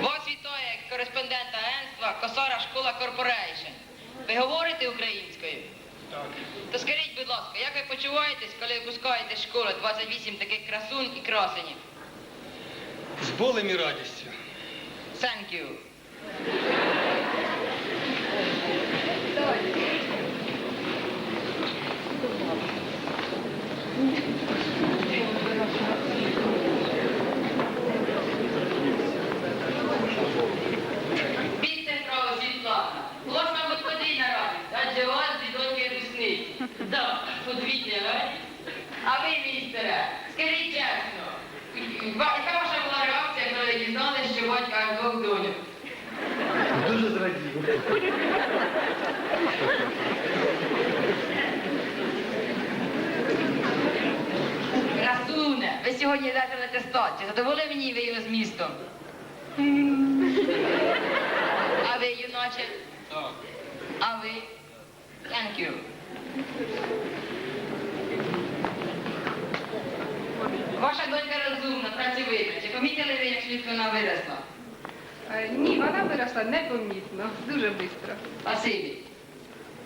Вас вітає кореспондент агентства Косара Школа Корпорейшн. Ви говорите українською? Так. То скажіть, будь ласка, як ви почуваєтесь, коли випускаєте з школи 28 таких красунь і красенів? З болем і радістю. Thank you. Двох доньок? Дуже зрадів. Красуне, ви сьогодні йдете на атестацію. Задоволені ви його змістом? А ви, юначе? Так. А ви? Thank you. Ваша донька розумна, працьовита. Чи помітили ви, як швидко вона виросла? Е, Ні, вона виросла непомітно, дуже швидко. Спасибі.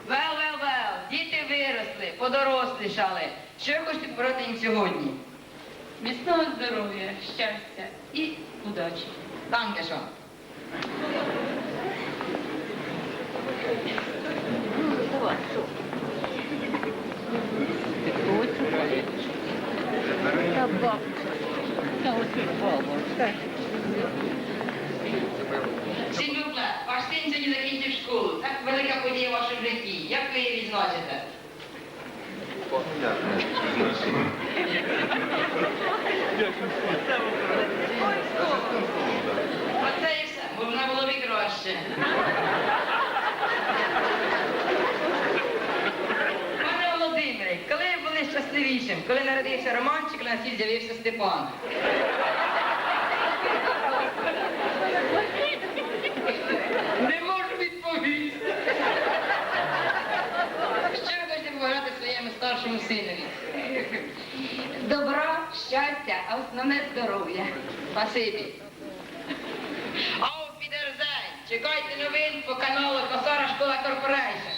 Вел, вел, вел, діти виросли, подорослішали. Що ви хочете порати їм сьогодні? Міцного здоров'я, щастя і удачі. Танкешон. Сідюкла, ваш син сьогодні закінчив школу. Так велика подія в вашому житті. Як ви її відзначите? Оце і все, можна було б краще. Пане Володимире, коли ви були щасливішим? Коли народився Романчик, на світ з'явився Степан. Щастя, а основне здоров'я. Спасибі. Auf підерзай. Чекайте новин по каналу Косара Школа Корпорейшн.